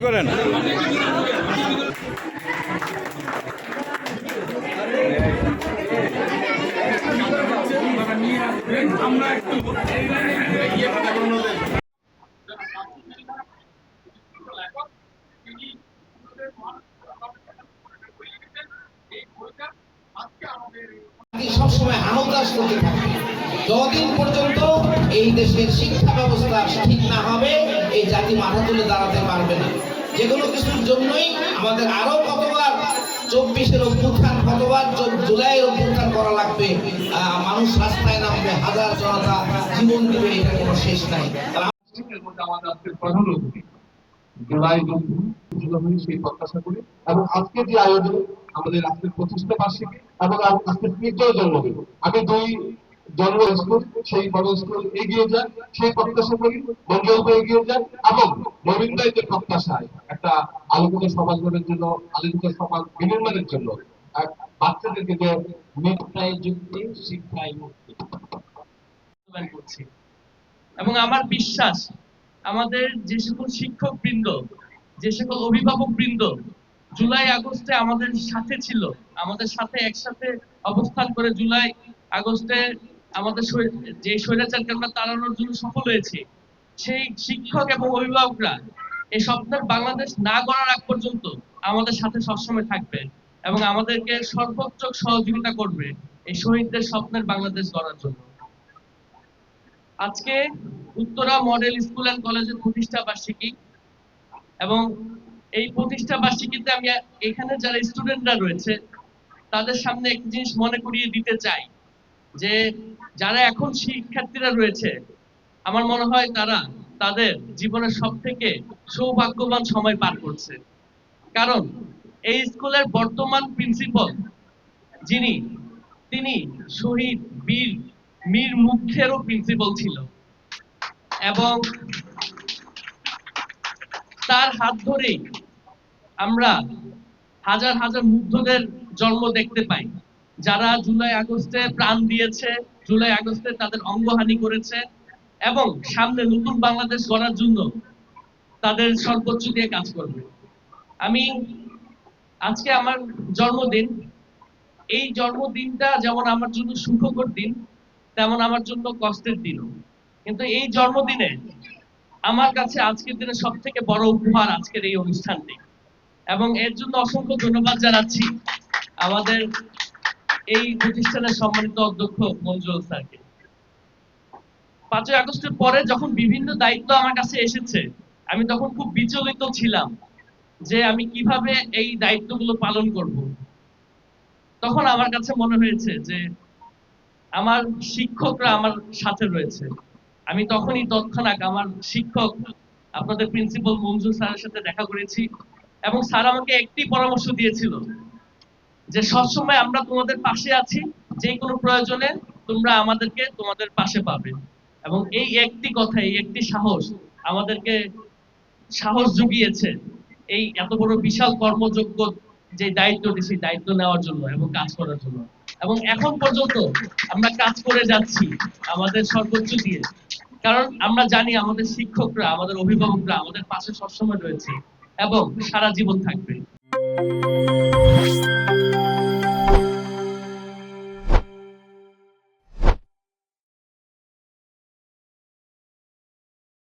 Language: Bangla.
করেন। সবসময় আহতাশ করতে থাকে যতদিন পর্যন্ত এই দেশের শিক্ষা ব্যবস্থা ঠিক না হবে, এই জাতি মাথা তুলে দাঁড়াতে পারবে না। যে কোনো কিছুর জন্যই আমাদের আরও কতবার চব্বিশের অভ্যুত্থান, কতবার জুলাইয়ের অভ্যুত্থান করা লাগবে মানুষ রাস্তায় নামবে, হাজার জনতা জীবন দিবে, এটা কোনো শেষ নাই। জুলাই সেই প্রত্যাশা করি, এবং আজকে যে আয়োজন, আমাদের আজকের প্রতিষ্ঠা বার্ষিকী, এবং আজকের তৃতীয় জন্মদিন। আমি দুই স্কুল, সেই স্কুল এগিয়ে সেই প্রত্যাশা করি মঞ্জুর এগিয়ে এবং যে একটা সমাজ গড়ার জন্য সমাজ বিনির্মাণের জন্য বাচ্চাদেরকে যে শিক্ষায় যুক্তি, শিক্ষায় মুক্তি এবং আমার বিশ্বাস, আমাদের যে সকল শিক্ষক বৃন্দ যে সকল অভিভাবক বৃন্দ জুলাই আগস্টে আমাদের সাথে ছিল, আমাদের সাথে একসাথে অবস্থান করে জুলাই আগস্টে আমাদের যে স্বৈরাচারকে আমরা তাড়ানোর জন্য সফল হয়েছি, সেই শিক্ষক এবং অভিভাবকরা এই স্বপ্নের বাংলাদেশ না গড়ার আগ পর্যন্ত আমাদের সাথে সবসময় থাকবে এবং আমাদেরকে সর্বোচ্চ সহযোগিতা করবে এই শহীদদের স্বপ্নের বাংলাদেশ গড়ার জন্য। আজকে উত্তরা মডেল স্কুল অ্যান্ড কলেজের প্রতিষ্ঠা বার্ষিকী এবং এই প্রতিষ্ঠা বার্ষিকীতে আমি এখানে যারা স্টুডেন্টরা রয়েছে, তাদের সামনে একটি জিনিস মনে করিয়ে দিতে চাই। যে যারা এখন শিক্ষার্থীরা রয়েছে, আমার মনে হয় তারা তাদের জীবনের সব থেকে সৌভাগ্যবান সময় পার করছে। কারণ এই স্কুলের বর্তমান প্রিন্সিপাল যিনি, তিনি শহীদ বীর মীর মুখেরও প্রিন্সিপাল ছিল এবং তার হাত ধরেই আমরা হাজার হাজার মুগ্ধদের জন্ম দেখতে পাই। যারা জুলাই আগস্টে প্রাণ দিয়েছে, জুলাই আগস্টে তাদের অঙ্গহানি করেছে এবং সামনে নতুন বাংলাদেশ গড়ার জন্য তাদের সর্বোচ্চ দিয়ে কাজ করবে। আমি আজকে আমার জন্মদিন। এই জন্মদিনটা যেমন আমার জন্য সুখকর দিন, তেমন আমার জন্য কষ্টের দিনও। কিন্তু এই জন্মদিনে আমার কাছে আজকের দিনে সব থেকে বড় উপহার আজকের এই অনুষ্ঠানটি। এবং এর জন্য অসংখ্য ধন্যবাদ জানাচ্ছি আমাদের এই প্রতিষ্ঠানের সম্মানিত অধ্যক্ষ মঞ্জুর স্যারকে। পাঁচই আগস্টের পরে যখন বিভিন্ন দায়িত্ব আমার কাছে এসেছে, আমি তখন খুব বিচলিত ছিলাম যে আমি কীভাবে এই দায়িত্বগুলো পালন করব। তখন আমার কাছে মনে হয়েছে যে আমার শিক্ষকরা আমার সাথে রয়েছে। আমি তখনই তৎক্ষণাৎ আমার শিক্ষক, আপনাদের প্রিন্সিপাল মঞ্জুর স্যারের সাথে দেখা করেছি এবং স্যার আমাকে একটি পরামর্শ দিয়েছিল। যে সবসময় আমরা তোমাদের পাশে আছি, যে কোনো প্রয়োজনে তোমরা আমাদেরকে তোমাদের পাশে পাবে। এবং এই একটি কথা, এই একটি সাহস আমাদেরকে সাহস জুগিয়েছে এই এত বড় বিশাল কর্মযোগ্য যে দায়িত্বটি, সেই দায়িত্ব নেওয়ার জন্য এবং কাজ করার জন্য। এবং এখন পর্যন্ত আমরা কাজ করে যাচ্ছি আমাদের সর্বোচ্চ দিয়ে। কারণ আমরা জানি আমাদের শিক্ষকরা, আমাদের অভিভাবকরা আমাদের পাশে সবসময় রয়েছে এবং সারা জীবন থাকবে।